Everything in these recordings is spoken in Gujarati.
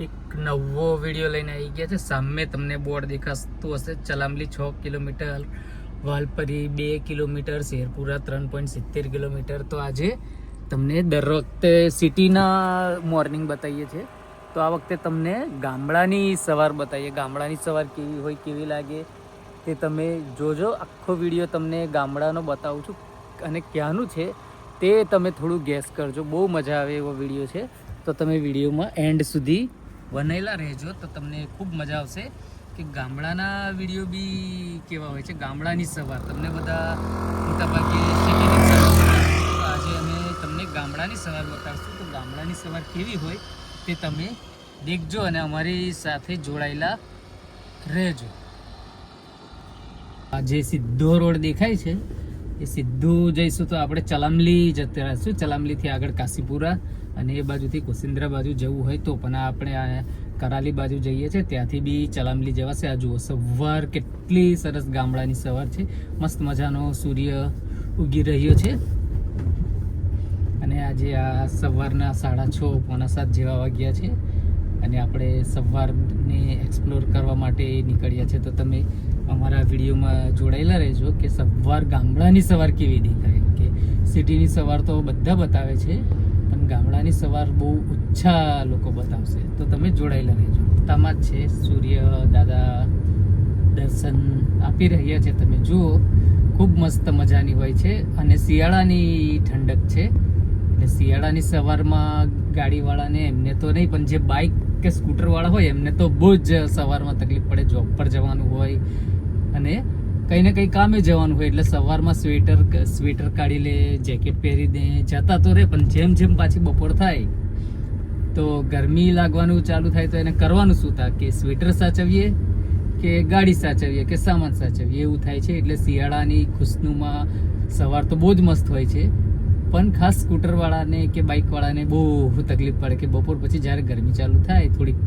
એક નવો વીડિયો લઈને આવી ગયા છે. સામે તમને બોર્ડ દેખાતું હશે. ચલામલી છ કિલોમીટર, વાલપરી બે કિલોમીટર, શેરપુરા ત્રણ પોઈન્ટ સિત્તેર કિલોમીટર. તો આજે તમને દર વખતે સિટીના મોર્નિંગ બતાવીએ છીએ. તો આ વખતે તમને ગામડાની સવાર બતાવીએ ગામડાની સવાર કેવી હોય, કેવી લાગે, તે તમે જોજો. આખો વીડિયો તમને ગામડાનો બતાવું છું. અને ક્યાંનું છે તે તમે થોડું ગેસ કરજો. બહુ મજા આવે એવો વીડિયો છે. તો તમે વિડીયોમાં એન્ડ સુધી બનાવેલા રહેજો તો તમને ખૂબ મજા આવશે. કે ગામડાના વીડિયો બી કેવા હોય છે? ગામડાની સવાર. તમને બધા મોટાભાગે સિટીની આજે અમે તમને ગામડાની સવાર બતાવશું. તો ગામડાની સવાર કેવી હોય તે તમે દેખજો અને અમારી સાથે જોડાયેલા રહેજો. આ જે સીધો રોડ દેખાય છે, એ સીધું જઈશું તો આપણે ચલામલી જતા રહીશું. ચલામલીથી આગળ કાશીપુરા. અને એ બાજુથી કુસિન્દ્રા બાજુ જવું હોય તો પણ આપણે આ કરાલી બાજુ જઈએ છીએ. ત્યાંથી બી ચલામલી જવાશે. આ જુઓ, સવાર કેટલી સરસ ગામડાની સવાર છે. મસ્ત મજાનો સૂર્ય ઉગી રહ્યો છે. અને આજે આ સવારના સાડા છ, પોણા સાત જેવા વાગ્યા છે. અને આપણે સવારને એક્સપ્લોર કરવા માટે નીકળ્યા છે. તો તમે અમારા વિડીયોમાં જોડાયેલા રહેજો કે સવાર ગામડાની સવાર કેવી દેખાય? કે સિટીની સવાર તો બધા બતાવે છે. ગામડાની સવાર બહુ ઓછા લોકો બતાવશે. તો તમે જોડાયેલા રહેજો. તામાં જ છે, સૂર્ય, દાદા દર્શન આપી રહ્યા છે. તમે જુઓ, ખૂબ મસ્ત મજાની હોય છે અને શિયાળાની ઠંડક છે. એટલે શિયાળાની સવારમાં ગાડીવાળાને એમને તો નહીં, પણ જે બાઇક કે સ્કૂટરવાળા હોય એમને તો બહુ જ સવારમાં તકલીફ પડે જોબ પર જવાનું હોય અને કંઈ ને કંઈ કામે જવાનું હોય એટલે સવારમાં સ્વેટર સ્વેટર કાઢી લે, જેકેટ પહેરી દે, જતા તો રે પણ જેમ જેમ પાછી બપોર થાય, તો ગરમી લાગવાનું ચાલુ થાય તો એને કરવાનું શું થાય કે સ્વેટર સાચવીએ કે ગાડી સાચવીએ કે સામાન સાચવીએ? એવું થાય છે, એટલે શિયાળાની ખુશનુમાં સવાર તો બહુ જ મસ્ત હોય છે. પણ ખાસ સ્કૂટરવાળાને કે બાઇકવાળાને બહુ તકલીફ પડે કે બપોર પછી જ્યારે ગરમી ચાલુ થાય, થોડીક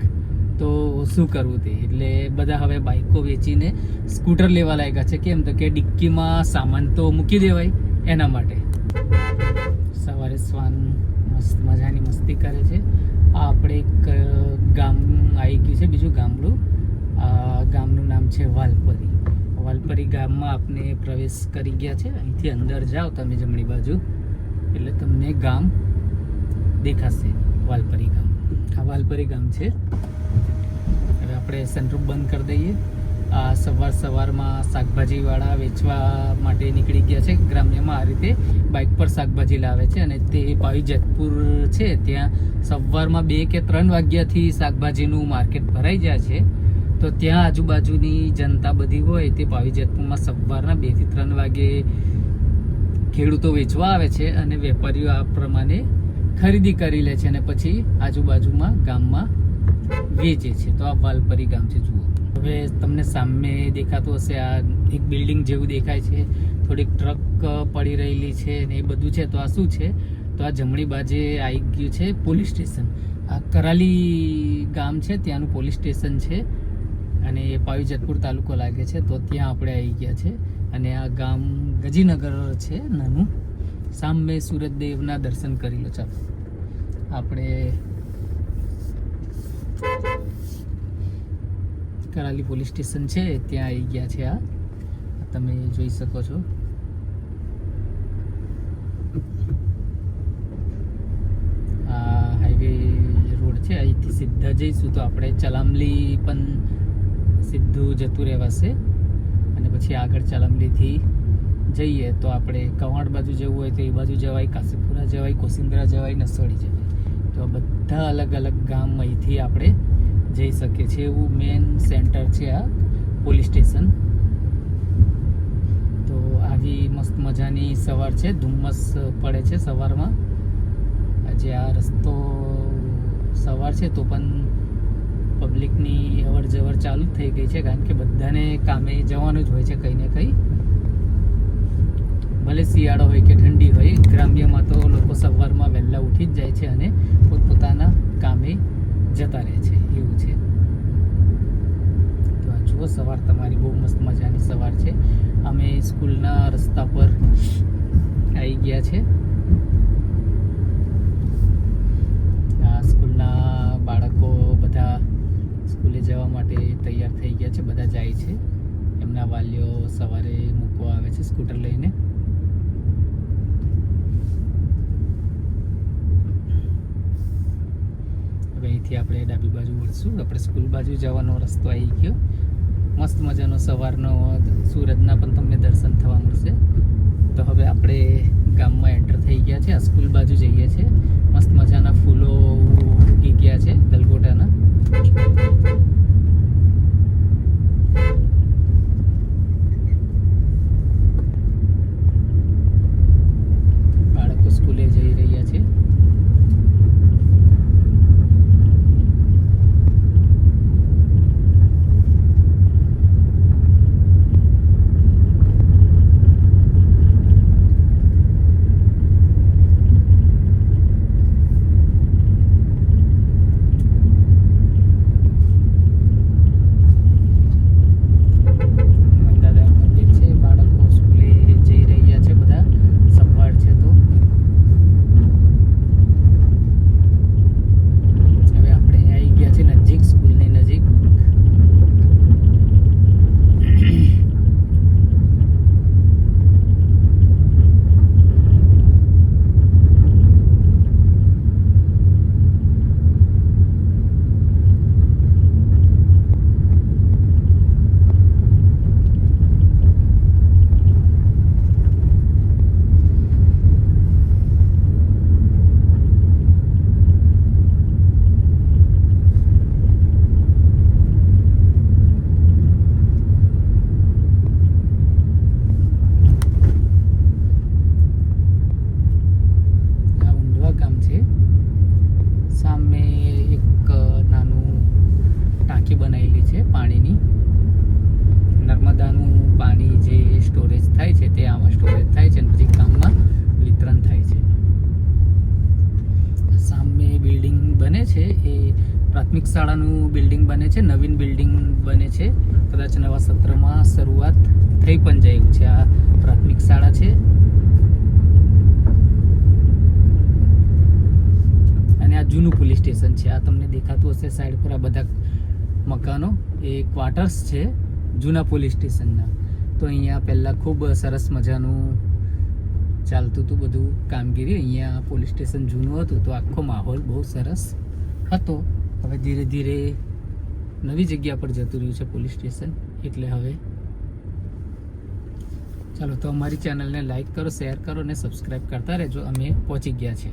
તો શું કરવું તે? એટલે બધા હવે બાઇકો વેચીને સ્કૂટર લેવા લાગ્યા છે. કેમ? તો કે ડિક્કીમાં સામાન તો મૂકી દેવાય એના માટે. સવારે શ્વાન મસ્ત મજાની મસ્તી કરે છે. આ આપણે એક ગામ આવી ગયું છે, બીજું ગામડું. આ ગામનું નામ છે વાલપરી. વાલપરી ગામમાં આપણે પ્રવેશ કરી ગયા છે. અહીંથી અંદર જાઓ તમે જમણી બાજુ. એટલે તમને ગામ દેખાશે, વાલપરી ગામ. આ વાલપરી ગામ છે. આપણે સનરૂફ બંધ કરી દઈએ. આ સવાર સવારમાં શાકભાજીવાળા વેચવા માટે નીકળી ગયા છે. ગ્રામ્યમાં આ રીતે બાઇક પર શાકભાજી લાવે છે અને તે પાવી જેતપુર છે. ત્યાં સવારમાં બે કે ત્રણ વાગ્યાથી શાકભાજીનું માર્કેટ ભરાઈ જાય છે. તો ત્યાં આજુબાજુની જનતા બધી હોય તે પાવી જેતપુરમાં સવારના બેથી ત્રણ વાગે ખેડૂતો વેચવા આવે છે અને વેપારીઓ આ પ્રમાણે ખરીદી કરી લે છે અને પછી આજુબાજુમાં ગામમાં વેચે છે, તો આ વાલપરી ગામ છે, જુઓ. હવે તમને સામે દેખાતું હશે, આ એક બિલ્ડિંગ જેવું દેખાય છે. થોડીક ટ્રક પડી રહેલી છે ને એ બધું છે, તો આ શું છે? તો આ જમણી બાજે આવી ગયું છે પોલીસ સ્ટેશન. આ કરાલી ગામ છે, ત્યાંનું પોલીસ સ્ટેશન છે. અને એ પાવી જતપુર તાલુકો લાગે છે, તો ત્યાં આપણે આવી ગયા છે. અને આ ગામ ગજીનગર છે, નાનું. સામે સૂરજદેવના દર્શન કરી લો, ચાલો. આપણે કરાલી પોલીસ સ્ટેશન છે, ત્યાં આવી ગયા છે આ. તમે જોઈ શકો છો. આ હાઈવે રોડ છે, અહીંથી સીધા જઈશું તો આપણે ચલામલી પણ સીધું જતું રહેવાશે. અને પછી આગળ ચલામલીથી જઈએ તો આપણે કવાડ બાજુ જવું હોય તો એ બાજુ જવાય, કાશીપુરા જવાય કોસિંદ્રા જવાય, નસોડી જવાય. બધા અલગ અલગ ગામ અહીંથી આપણે જઈ શકીએ છીએ. એવું મેન સેન્ટર છે આ પોલીસ સ્ટેશન તો આવી મસ્ત મજાની સવાર છે. ધુમ્મસ પડે છે સવારમાં. આજે આ રસ્તો સવાર છે તો પણ પબ્લિકની અવર જવર ચાલુ થઈ ગઈ છે. કારણ કે બધાને કામે જવાનું જ હોય છે કંઈ ને કંઈ. ભલે શિયાળો હોય કે ઠંડી હોય, ગ્રામ્યમાં તો લોકો સવારમાં વહેલા ઉઠી જ જાય છે અને સમય જતા રહે છે, એવું છે. તો આ જુઓ, સવાર તમારી બહુ મસ્ત મજાની સવાર છે. અમે સ્કૂલના રસ્તા પર આવી ગયા છે. સ્કૂલના બાળકો બધા સ્કૂલે જવા માટે તૈયાર થઈ ગયા છે, બધા જાય છે. એમના વાલીઓ સવારે મૂકવા આવે છે સ્કૂટર લઈને. અહીંથી આપણે ડાબી બાજુ વળશું. આપણે સ્કૂલ બાજુ જવાનો રસ્તો આવી ગયો. મસ્ત મજાનો સવારનો સૂરજના પણ તમને દર્શન થવા મળશે. તો હવે આપણે ગામમાં એન્ટર થઈ ગયા છે. આ સ્કૂલ બાજુ જઈએ છીએ. મસ્ત મજાના ફૂલો ઉગી ગયા છે ગલગોટાના બાળકો સ્કૂલે જઈ રહ્યા છે નંદાદાન મંદિર છે બાળકો સ્કૂલે જઈ રહ્યા છે બધા સવાર છે તો હવે આપણે અહીંયા આવી ગયા છે નજીક સ્કૂલની નજીક આ ઊંડવા ગામ છે સામે એક નાનું ટાંકી બનાવેલી છે પાણીની નર્મદાનું પાણી જે સ્ટોરેજ થાય છે, તે આમાં સ્ટોરેજ થાય છે અને પછી ગામમાં વિતરણ થાય છે. સામે બિલ્ડિંગ બને છે, એ પ્રાથમિક શાળાનું બિલ્ડિંગ બને છે, નવીન બિલ્ડિંગ બને છે. કદાચ નવા સત્રમાં શરૂઆત થઈ પણ જાય છે, આ પ્રાથમિક શાળા છે. અને આ જૂનું પોલીસ સ્ટેશન છે, આ તમને દેખાતું હશે સાઈડ પર આ બધા મકાનો. એ ક્વાર્ટર્સ છે જૂના પોલીસ સ્ટેશનના તો અહીંયા પહેલાં ખૂબ સરસ મજાનું ચાલતું હતું બધું કામગીરી. અહીંયા પોલીસ સ્ટેશન જૂનું હતું તો આખો માહોલ બહુ સરસ હતો. હવે ધીરે ધીરે નવી જગ્યા પર જતું રહ્યું છે પોલીસ સ્ટેશન. એટલે હવે ચાલો, તો અમારી ચેનલને લાઈક કરો, શેર કરો અને સબસ્ક્રાઈબ કરતા રહેજો. અમે પહોંચી ગયા છે